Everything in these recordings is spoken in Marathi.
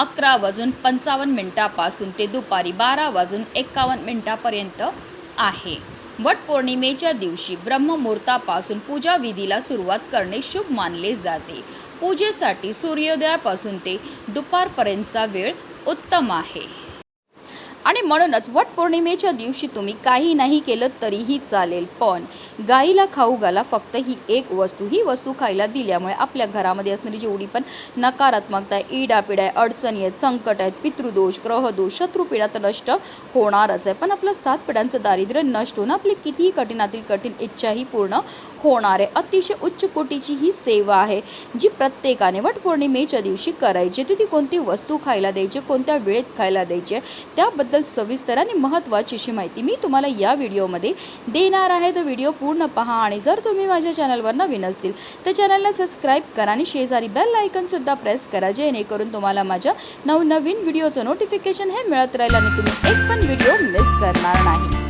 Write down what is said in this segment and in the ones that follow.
अकरा वाजून पंचावन्न मिनिटापासून ते दुपारी बारा वाजून एकावन्न मिनिटापर्यंत आहे. वटपौर्णिमेच्या दिवशी ब्रह्ममुहूर्तापासून पूजा विधीला सुरुवात करणे शुभ मानले जाते. पूजेसाठी सूर्योदयापासून ते दुपारपर्यंतचा वेळ उत्तम आहे. आणि म्हणूनच वटपौर्णिमेच्या दिवशी तुम्ही काही नाही केलं तरीही चालेल. पण गाईला खाऊ घाला फक्त ही एक वस्तू ही वस्तू खायला दिल्यामुळे आपल्या घरामध्ये असणारी जेवढी पण नकारात्मकता आहे इडापिडा आहे अडचणी आहेत संकट आहेत पितृदोष ग्रहदोष शत्रुपिडा तर नष्ट होणारच आहे. पण आपलं सात पिढ्यांचं दारिद्र्य नष्ट होणं आपली कितीही कठीणातील कठीण इच्छाही पूर्ण होणार आहे. अतिशय उच्च कोटीची ही सेवा आहे जी प्रत्येकाने वटपौर्णिमेच्या दिवशी करायची. तिथे कोणती वस्तू खायला द्यायची कोणत्या वेळेत खायला द्यायची आहे त्याबद्दल सविस्तर आणि महत्त्वाची अशी माहिती मी तुम्हाला या व्हिडिओमध्ये देणार आहे. तर व्हिडिओ पूर्ण पहा आणि जर तुम्ही माझ्या चॅनलवर नवीन असतील तर चॅनलला सबस्क्राईब करा आणि शेजारी बेल आयकनसुद्धा प्रेस करा जेणेकरून तुम्हाला माझ्या नवनवीन व्हिडिओचं नोटिफिकेशन हे मिळत राहील आणि तुम्ही एक पण व्हिडिओ मिस करणार नाही.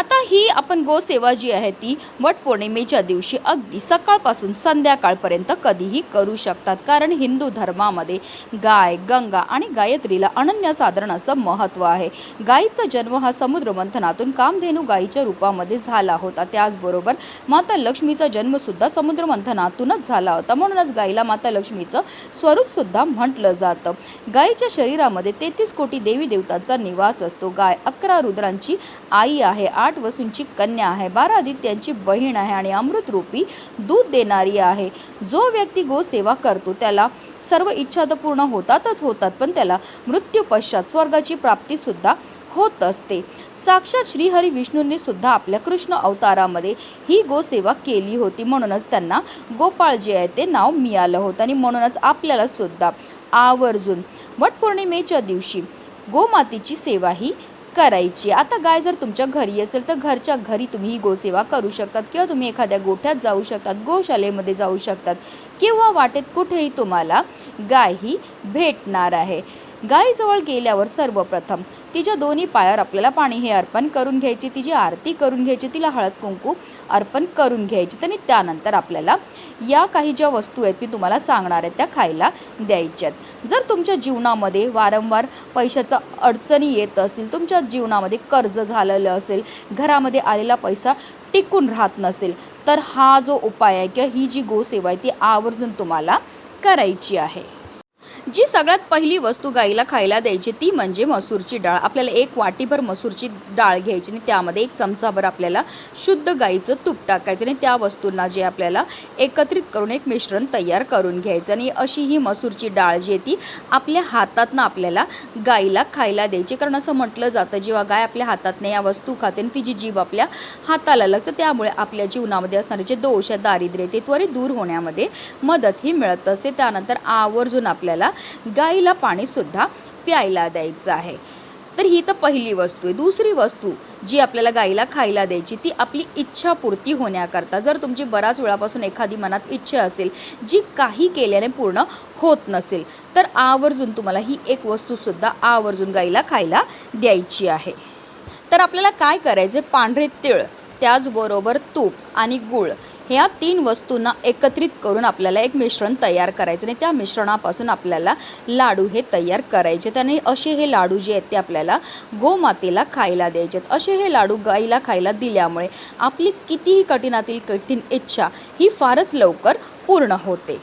आता ही आपण गोसेवा जी आहे ती वटपौर्णिमेच्या दिवशी अगदी सकाळपासून संध्याकाळपर्यंत कधीही करू शकतात. कारण हिंदू धर्मामध्ये गाय गंगा आणि गायत्रीला अनन्यसाधारण असं महत्त्व आहे. गायीचा जन्म हा समुद्र मंथनातून कामधेनू गायीच्या रूपामध्ये झाला होता. त्याचबरोबर माता लक्ष्मीचा जन्मसुद्धा समुद्र मंथनातूनच झाला होता. म्हणूनच गायीला माता लक्ष्मीचं स्वरूपसुद्धा म्हटलं जातं. गायीच्या शरीरामध्ये तेहतीस कोटी देवी देवतांचा निवास असतो. गाय अकरा रुद्रांची आई आहे. आठ वसूंची कन्या आहे. बारा आदित्यांची बहीण आहे आणि अमृतरूपी दूध देणारी आहे. जो व्यक्ती गोसेवा करतो त्याला सर्व इच्छा तर पूर्ण होतातच होतात पण त्याला मृत्यू पश्चात स्वर्गाची प्राप्तीसुद्धा होत असते. साक्षात श्रीहरी विष्णूंनी सुद्धा आपल्या कृष्ण अवतारामध्ये ही गोसेवा केली होती. म्हणूनच त्यांना गोपाळ जे आहे ते नाव मिळालं होतं आणि म्हणूनच आपल्याला सुद्धा आवर्जून वटपौर्णिमेच्या दिवशी गोमातेची सेवा ही करायची. आता गाय जर तुमच्या घरी असेल तर घरच्या घरी तुम्ही ही गोसेवा करू शकतात किंवा तुम्ही एखाद्या गोठ्यात जाऊ शकतात गोशालेमध्ये जाऊ शकतात किंवा वाटेत कुठेही तुम्हाला गाय ही भेटणार आहे. गायीजवळ गेल्यावर सर्वप्रथम तिच्या दोन्ही पायावर आपल्याला पाणी हे अर्पण करून घ्यायचे तिची आरती करून घ्यायची तिला हळद कुंकू अर्पण करून घ्यायची आणि त्यानंतर आपल्याला या काही ज्या वस्तू आहेत मी तुम्हाला सांगणार आहेत त्या खायला द्यायच्यात जर तुमच्या जीवनामध्ये वारंवार पैशाचा अडचणी येत असतील तुमच्या जीवनामध्ये कर्ज झालेलं असेल घरामध्ये आलेला पैसा टिकून राहत नसेल तर हा जो उपाय आहे किंवा ही जी गोसेवा आहे ती आवर्जून तुम्हाला करायची आहे. जी सगळ्यात पहिली वस्तू गाईला खायला द्यायची ती म्हणजे मसूरची डाळ. आपल्याला एक वाटीभर मसूरची डाळ घ्यायची आणि त्यामध्ये एक चमचाभर आपल्याला शुद्ध गाईचं तूप टाकायचं आणि त्या वस्तूंना जे आपल्याला एकत्रित करून एक मिश्रण तयार करून घ्यायचं आणि अशी ही मसूरची डाळ जी आहे ती आपल्या हातातनं आपल्याला गाईला खायला द्यायची. कारण असं म्हटलं जातं जेव्हा गाय आपल्या हातातनं या वस्तू खाते आणि तिची जीभ आपल्या हाताला लागतं त्यामुळे आपल्या जीवनामध्ये असणारे जे दोष आहे दारिद्र्य ते त्वरित दूर होण्यामध्ये मदत ही मिळत असते. त्यानंतर आवर्जून आपल्याला गाईला पाणीसुद्धा प्यायला द्यायचं आहे. तर ही तर पहिली वस्तू आहे. दुसरी वस्तू जी आपल्याला गाईला खायला द्यायची ती आपली इच्छापूर्ती होण्याकरता जर तुमची बराच वेळापासून एखादी मनात इच्छा असेल जी काही केल्याने पूर्ण होत नसेल तर आवर्जून तुम्हाला ही एक वस्तूसुद्धा आवर्जून गाईला खायला द्यायची आहे. तर आपल्याला काय करायचे पांढरे तिळ त्याचबरोबर तूप आणि गूळ ह्या तीन वस्तूंना एकत्रित करून आपल्याला एक मिश्रण तयार करायचं आणि त्या मिश्रणापासून आपल्याला लाडू हे तयार करायचे आणि असे हे लाडू जे आहेत ते आपल्याला गोमातेला खायला द्यायचे आहेत असे हे लाडू गाईला खायला दिल्यामुळे आपली कितीही कठीणातील कठीण इच्छा ही फारच लवकर पूर्ण होते.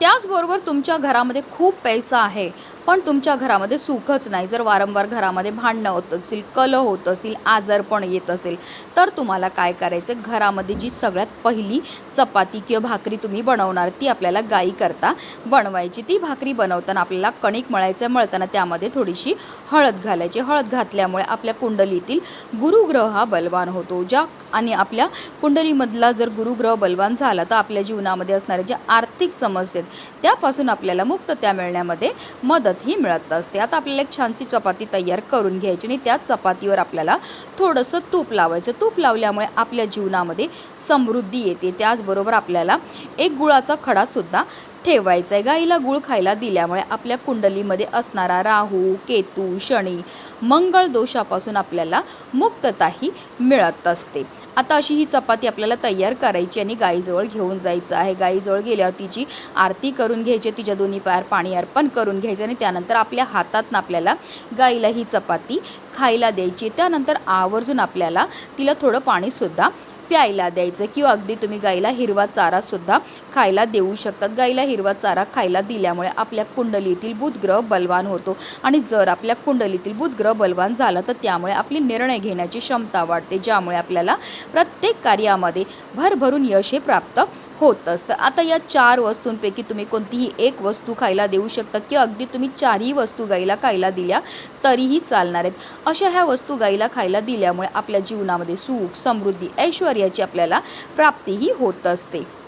त्याचबरोबर तुमच्या घरामध्ये खूप पैसा आहे. पण तुमच्या घरामध्ये सुखच नाही. जर वारंवार घरामध्ये भांडणं होत असतील कलह होत असतील आजारपण येत असेल तर तुम्हाला काय करायचं? घरामध्ये जी सगळ्यात पहिली चपाती किंवा भाकरी तुम्ही बनवणार ती आपल्याला गाई करता. बनवायची ती भाकरी बनवताना आपल्याला कणिक मळायचं मळताना त्यामध्ये थोडीशी हळद घालायची. हळद घातल्यामुळे आपल्या कुंडलीतील गुरुग्रह हा बलवान होतो. ज्या आणि आपल्या कुंडलीमधला जर गुरुग्रह बलवान झाला तर आपल्या जीवनामध्ये असणाऱ्या ज्या आर्थिक समस्या आहेत त्यापासून आपल्याला मुक्तता मिळण्यामध्ये मदत ही मिळत असते. आता आपल्याला एक छानशी चपाती तयार करून घ्यायची आणि त्या चपातीवर आपल्याला थोडंसं तूप लावायचं. तूप लावल्यामुळे आपल्या जीवनामध्ये समृद्धी येते. त्याचबरोबर आपल्याला एक गुळाचा खडासुद्धा ठेवायचं आहे गाईला गुळ खायला दिल्यामुळे आपल्या कुंडलीमध्ये असणारा राहू केतू शनी मंगळ दोषापासून आपल्याला मुक्तताही मिळत असते. आता अशी ही चपाती आपल्याला तयार करायची आणि गाईजवळ घेऊन जायचं आहे. गाईजवळ गेल्यावर तिची आरती करून घ्यायची तिच्या दोन्ही पायर पाणी अर्पण करून घ्यायचं आणि त्यानंतर आपल्या हातातनं आपल्याला गाईला ही चपाती खायला द्यायची. त्यानंतर आवर्जून आपल्याला तिला थोडं पाणीसुद्धा प्यायला द्यायचं किंवा अगदी तुम्ही गाईला हिरवा चारासुद्धा खायला देऊ शकतात. गाईला हिरवा चारा खायला दिल्यामुळे आपल्या कुंडलीतील बुधग्रह बलवान होतो आणि जर आपल्या कुंडलीतील बुधग्रह बलवान झालं तर त्यामुळे आपली निर्णय घेण्याची क्षमता वाढते ज्यामुळे आपल्याला प्रत्येक कार्यामध्ये भरभरून यश हे प्राप्त होत असतं. आता या चार वस्तूंपैकी तुम्ही कोणतीही एक वस्तू खायला देऊ शकतात किंवा अगदी तुम्ही चारही वस्तू गाईला खायला दिल्या तरीही चालणार आहेत. अशा ह्या वस्तू गाईला खायला दिल्यामुळे आपल्या जीवनामध्ये सुख समृद्धी ऐश्वर्याची आपल्याला प्राप्तीही होत असते.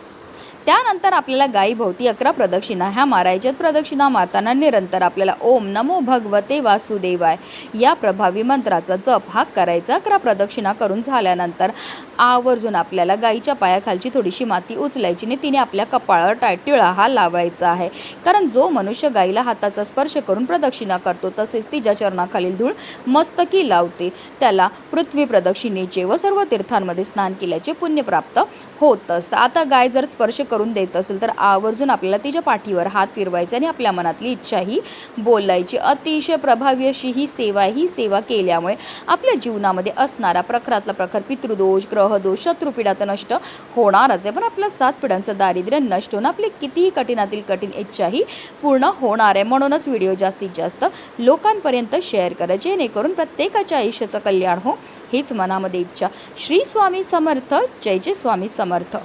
त्यानंतर आपल्याला गायीभोवती अकरा प्रदक्षिणा ह्या मारायच्यात प्रदक्षिणा मारताना निरंतर आपल्याला ओम नमो भगवते वासुदेवाय या प्रभावी मंत्राचा जप हा करायचा अकरा प्रदक्षिणा करून झाल्यानंतर आवर्जून आपल्याला गाईच्या पायाखालची थोडीशी माती उचलायची आणि तिने आपल्या कपाळावर टाय टिळा हा लावायचा आहे. कारण जो मनुष्य गाईला हाताचा स्पर्श करून प्रदक्षिणा करतो तसेच तिच्या चरणाखालील धूळ मस्तकी लावते. त्याला पृथ्वी प्रदक्षिणेचे व सर्व तीर्थांमध्ये स्नान केल्याचे पुण्य प्राप्त होत असतं. आता गाय जर स्पर्श करून करून देत असेल तर आवर्जून आपल्याला तिच्या पाठीवर हात फिरवायचे आणि आपल्या मनातली इच्छाही बोलायची. अतिशय प्रभावी अशी ही सेवा ही सेवा केल्यामुळे आपल्या जीवनामध्ये असणारा प्रखरातला प्रखर पितृदोष ग्रहदोष शत्रुपीडा तर नष्ट होणारच आहे. पण आपल्या सात पिढ्यांचं दारिद्र्य नष्ट होऊन आपली कितीही कठीणातील कठीण इच्छाही पूर्ण होणार आहे. म्हणूनच व्हिडिओ जास्तीत जास्त लोकांपर्यंत शेअर करा. जेणेकरून प्रत्येकाच्या आयुष्याचं कल्याण हो हीच मनामध्ये इच्छा. श्री स्वामी समर्थ. जय जय स्वामी समर्थ.